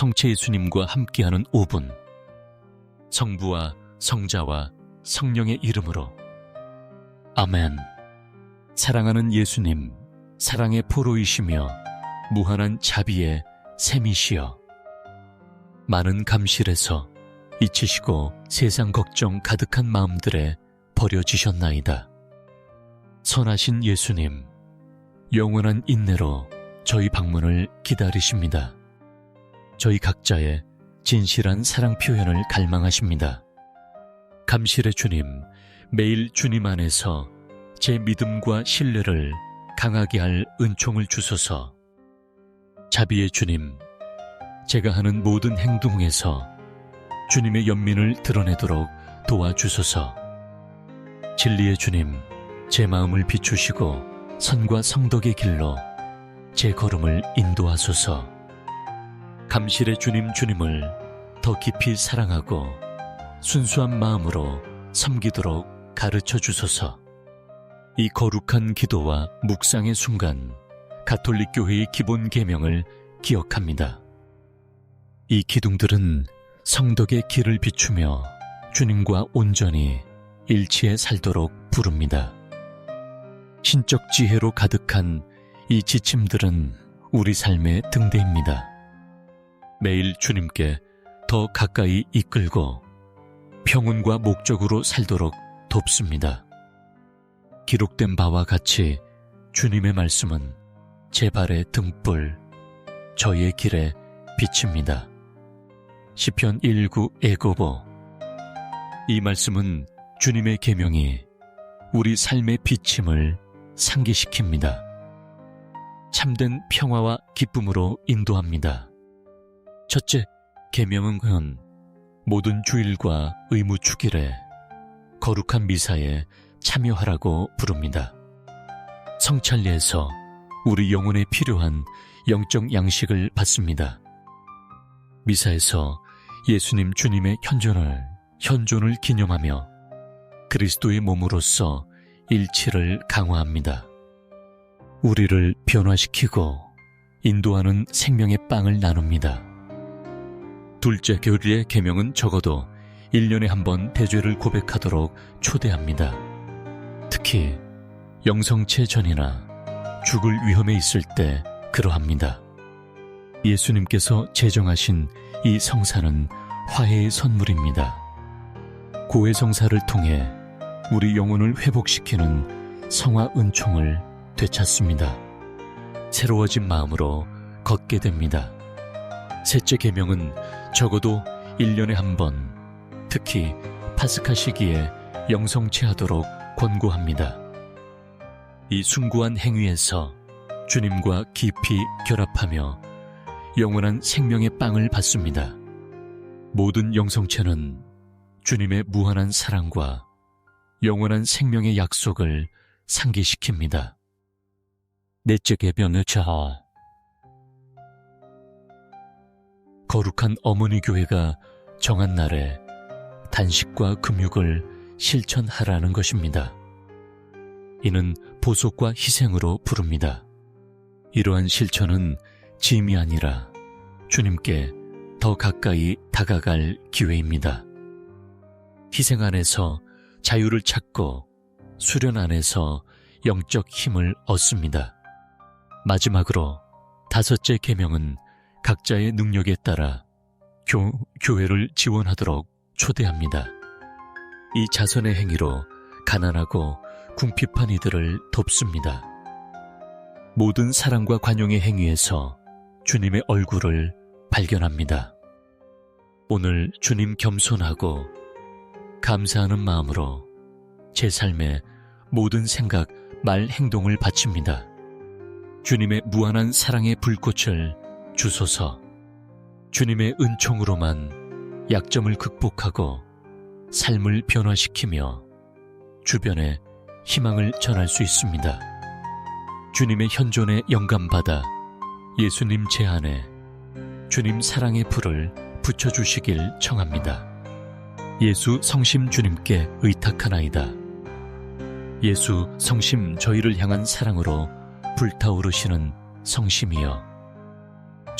성체 예수님과 함께하는 5분. 성부와 성자와 성령의 이름으로. 아멘. 사랑하는 예수님, 사랑의 포로이시며 무한한 자비의 샘이시여. 많은 감실에서 잊히시고 세상 걱정 가득한 마음들에 버려지셨나이다. 선하신 예수님, 영원한 인내로 저희 방문을 기다리십니다. 저희 각자의 진실한 사랑 표현을 갈망하십니다. 감실의 주님, 매일 주님 안에서 제 믿음과 신뢰를 강하게 할 은총을 주소서. 자비의 주님, 제가 하는 모든 행동에서 주님의 연민을 드러내도록 도와주소서. 진리의 주님, 제 마음을 비추시고 선과 성덕의 길로 제 걸음을 인도하소서. 감실의 주님 주님을 더 깊이 사랑하고 순수한 마음으로 섬기도록 가르쳐 주소서. 이 거룩한 기도와 묵상의 순간 가톨릭 교회의 기본 계명을 기억합니다. 이 기둥들은 성덕의 길을 비추며 주님과 온전히 일치해 살도록 부릅니다. 신적 지혜로 가득한 이 지침들은 우리 삶의 등대입니다. 매일 주님께 더 가까이 이끌고 평온과 목적으로 살도록 돕습니다. 기록된 바와 같이 주님의 말씀은 제 발의 등불, 저의 길에 비칩니다. 시편 19 애고보 이 말씀은 주님의 계명이 우리 삶의 비침을 상기시킵니다. 참된 평화와 기쁨으로 인도합니다. 첫째, 계명은 모든 주일과 의무 축일에 거룩한 미사에 참여하라고 부릅니다. 성찰리에서 우리 영혼에 필요한 영적 양식을 받습니다. 미사에서 예수님 주님의 현존을 현존을 기념하며 그리스도의 몸으로서 일치를 강화합니다. 우리를 변화시키고 인도하는 생명의 빵을 나눕니다. 둘째 교리의 계명은 적어도 1년에 한 번 대죄를 고백하도록 초대합니다. 특히 영성체 전이나 죽을 위험에 있을 때 그러합니다. 예수님께서 제정하신 이 성사는 화해의 선물입니다. 고해 성사를 통해 우리 영혼을 회복시키는 성화 은총을 되찾습니다. 새로워진 마음으로 걷게 됩니다. 셋째 계명은 적어도 1년에 한 번, 특히 파스카 시기에 영성체하도록 권고합니다. 이 숭고한 행위에서 주님과 깊이 결합하며 영원한 생명의 빵을 받습니다. 모든 영성체는 주님의 무한한 사랑과 영원한 생명의 약속을 상기시킵니다. 넷째 개변의 자아 거룩한 어머니 교회가 정한 날에 단식과 금육을 실천하라는 것입니다. 이는 보속과 희생으로 부릅니다. 이러한 실천은 짐이 아니라 주님께 더 가까이 다가갈 기회입니다. 희생 안에서 자유를 찾고 수련 안에서 영적 힘을 얻습니다. 마지막으로 다섯째 계명은 각자의 능력에 따라 교, 교회를 지원하도록 초대합니다. 이 자선의 행위로 가난하고 궁핍한 이들을 돕습니다. 모든 사랑과 관용의 행위에서 주님의 얼굴을 발견합니다. 오늘 주님 겸손하고 감사하는 마음으로 제 삶의 모든 생각, 말, 행동을 바칩니다. 주님의 무한한 사랑의 불꽃을 주소서 주님의 은총으로만 약점을 극복하고 삶을 변화시키며 주변에 희망을 전할 수 있습니다. 주님의 현존에 영감받아 예수님 제 안에 주님 사랑의 불을 붙여주시길 청합니다. 예수 성심 주님께 의탁하나이다. 예수 성심 저희를 향한 사랑으로 불타오르시는 성심이여.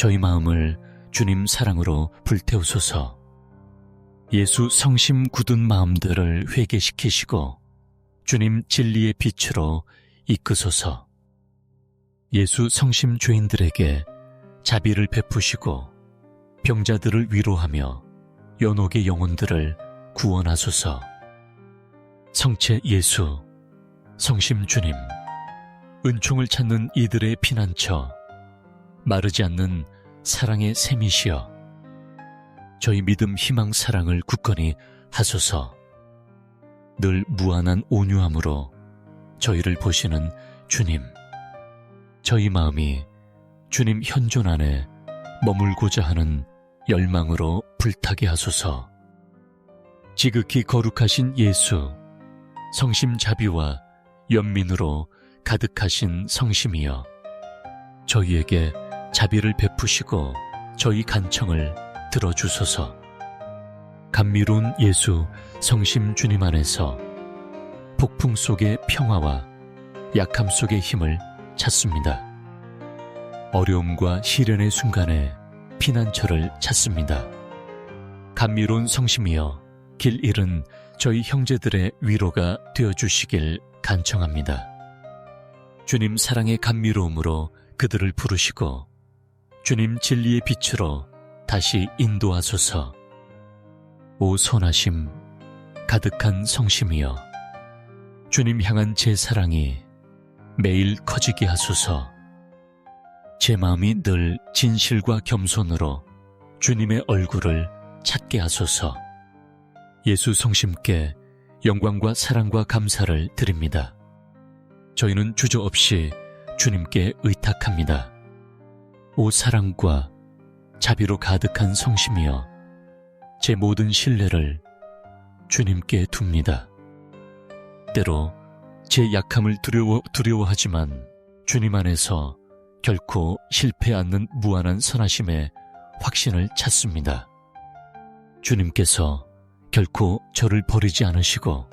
저희 마음을 주님 사랑으로 불태우소서. 예수 성심 굳은 마음들을 회개시키시고 주님 진리의 빛으로 이끄소서. 예수 성심 죄인들에게 자비를 베푸시고 병자들을 위로하며 연옥의 영혼들을 구원하소서. 성체 예수, 성심 주님, 은총을 찾는 이들의 피난처, 마르지 않는 사랑의 샘이시여, 저희 믿음, 희망, 사랑을 굳건히 하소서. 늘 무한한 온유함으로 저희를 보시는 주님, 저희 마음이 주님 현존 안에 머물고자 하는 열망으로 불타게 하소서. 지극히 거룩하신 예수, 성심 자비와 연민으로 가득하신 성심이여, 저희에게 자비를 베푸시고 저희 간청을 들어주소서. 감미로운 예수 성심 주님 안에서 폭풍 속의 평화와 약함 속의 힘을 찾습니다. 어려움과 시련의 순간에 피난처를 찾습니다. 감미로운 성심이여 길 잃은 저희 형제들의 위로가 되어 주시길 간청합니다. 주님 사랑의 감미로움으로 그들을 부르시고 주님 진리의 빛으로 다시 인도하소서. 오 선하심 가득한 성심이여 주님 향한 제 사랑이 매일 커지게 하소서. 제 마음이 늘 진실과 겸손으로 주님의 얼굴을 찾게 하소서. 예수 성심께 영광과 사랑과 감사를 드립니다. 저희는 주저 없이 주님께 의탁합니다. 오 사랑과 자비로 가득한 성심이여 제 모든 신뢰를 주님께 둡니다. 때로 제 약함을 두려워, 두려워하지만 주님 안에서 결코 실패 않는 무한한 선하심에 확신을 찾습니다. 주님께서 결코 저를 버리지 않으시고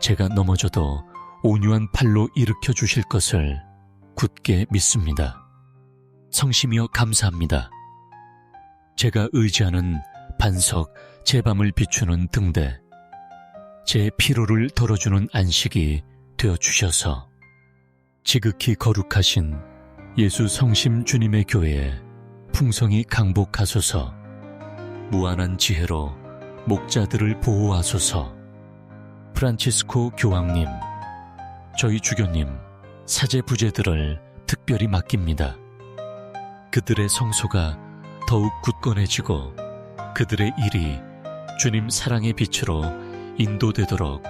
제가 넘어져도 온유한 팔로 일으켜 주실 것을 굳게 믿습니다. 성심이여 감사합니다. 제가 의지하는 반석, 제 밤을 비추는 등대, 제 피로를 덜어주는 안식이 되어 주셔서 지극히 거룩하신 예수 성심 주님의 교회에 풍성히 강복하소서 무한한 지혜로 목자들을 보호하소서 프란치스코 교황님, 저희 주교님, 사제 부제들을 특별히 맡깁니다. 그들의 성소가 더욱 굳건해지고 그들의 일이 주님 사랑의 빛으로 인도되도록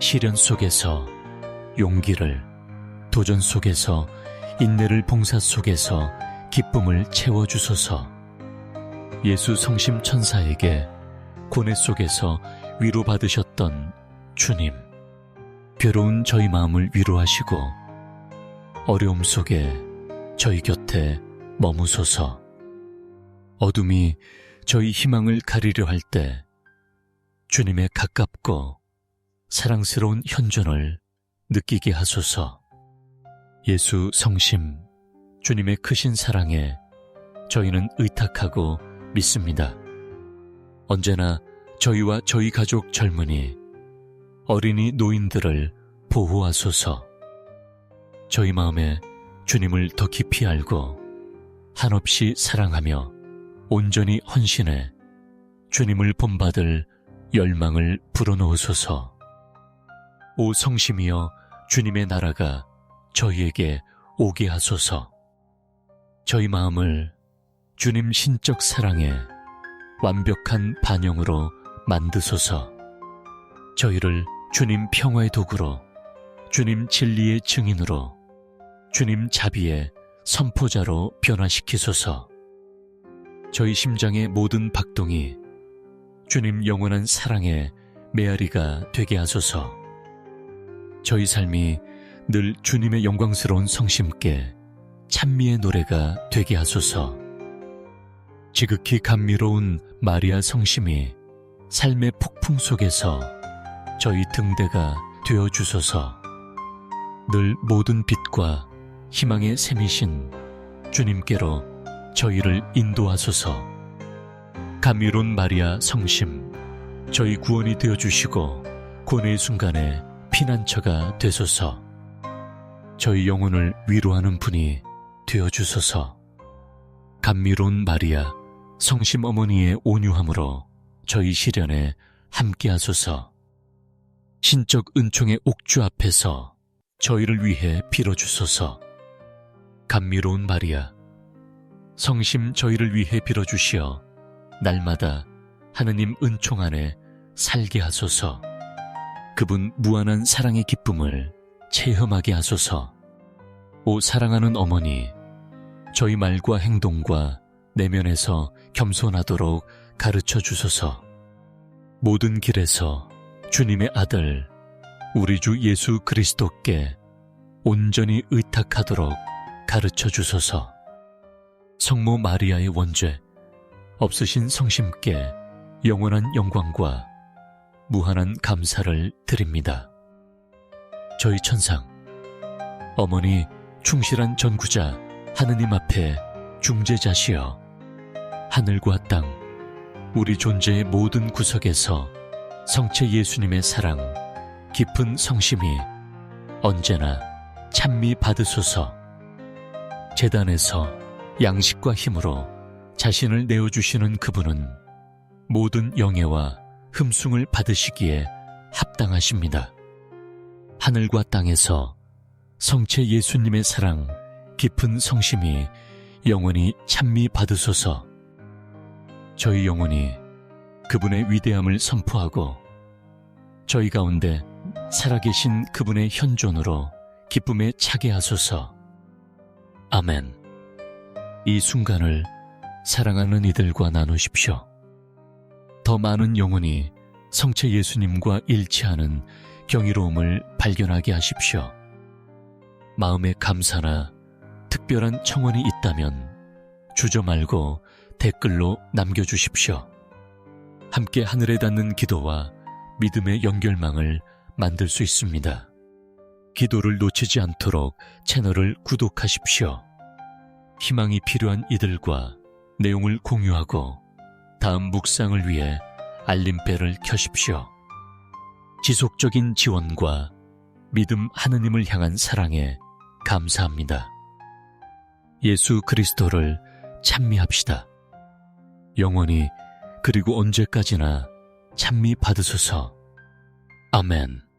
시련 속에서 용기를, 도전 속에서 인내를 봉사 속에서 기쁨을 채워주소서. 예수 성심 천사에게 고뇌 속에서 위로받으셨던 주님, 괴로운 저희 마음을 위로하시고 어려움 속에 저희 곁에 머무소서 어둠이 저희 희망을 가리려 할 때 주님의 가깝고 사랑스러운 현존을 느끼게 하소서 예수 성심 주님의 크신 사랑에 저희는 의탁하고 믿습니다. 언제나 저희와 저희 가족 젊은이, 어린이 노인들을 보호하소서. 저희 마음에 주님을 더 깊이 알고 한없이 사랑하며 온전히 헌신해 주님을 본받을 열망을 불어넣으소서. 오 성심이여 주님의 나라가 저희에게 오게 하소서. 저희 마음을 주님 신적 사랑에 완벽한 반영으로 만드소서. 저희를 주님 평화의 도구로, 주님 진리의 증인으로, 주님 자비의 선포자로 변화시키소서. 저희 심장의 모든 박동이 주님 영원한 사랑의 메아리가 되게 하소서. 저희 삶이 늘 주님의 영광스러운 성심께 찬미의 노래가 되게 하소서. 지극히 감미로운 마리아 성심이 삶의 폭풍 속에서 저희 등대가 되어 주소서. 늘 모든 빛과 희망의 샘이신 주님께로 저희를 인도하소서. 감미로운 마리아 성심, 저희 구원이 되어 주시고 고뇌의 순간에 피난처가 되소서. 저희 영혼을 위로하는 분이 되어 주소서. 감미로운 마리아 성심 어머니의 온유함으로 저희 시련에 함께하소서. 신적 은총의 옥주 앞에서 저희를 위해 빌어주소서. 감미로운 마리아, 성심 저희를 위해 빌어주시어 날마다 하느님 은총 안에 살게 하소서. 그분 무한한 사랑의 기쁨을 체험하게 하소서. 오 사랑하는 어머니, 저희 말과 행동과 내면에서 겸손하도록 가르쳐 주소서. 모든 길에서 주님의 아들, 우리 주 예수 그리스도께 온전히 의탁하도록 가르쳐 주소서. 성모 마리아의 원죄, 없으신 성심께 영원한 영광과 무한한 감사를 드립니다. 저희 천상, 어머니 충실한 전구자 하느님 앞에 중재자시여 하늘과 땅, 우리 존재의 모든 구석에서 성체 예수님의 사랑, 깊은 성심이 언제나 찬미 받으소서. 재단에서 양식과 힘으로 자신을 내어주시는 그분은 모든 영예와 흠숭을 받으시기에 합당하십니다. 하늘과 땅에서 성체 예수님의 사랑, 깊은 성심이 영원히 찬미 받으소서. 저희 영혼이 그분의 위대함을 선포하고 저희 가운데 살아계신 그분의 현존으로 기쁨에 차게 하소서. 아멘. 이 순간을 사랑하는 이들과 나누십시오. 더 많은 영혼이 성체 예수님과 일치하는 경이로움을 발견하게 하십시오. 마음의 감사나 특별한 청원이 있다면 주저 말고 댓글로 남겨주십시오. 함께 하늘에 닿는 기도와 믿음의 연결망을 만들 수 있습니다. 기도를 놓치지 않도록 채널을 구독하십시오. 희망이 필요한 이들과 내용을 공유하고 다음 묵상을 위해 알림벨을 켜십시오. 지속적인 지원과 믿음 하느님을 향한 사랑에 감사합니다. 예수 그리스도를 찬미합시다. 영원히 그리고 언제까지나 찬미 받으소서. 아멘.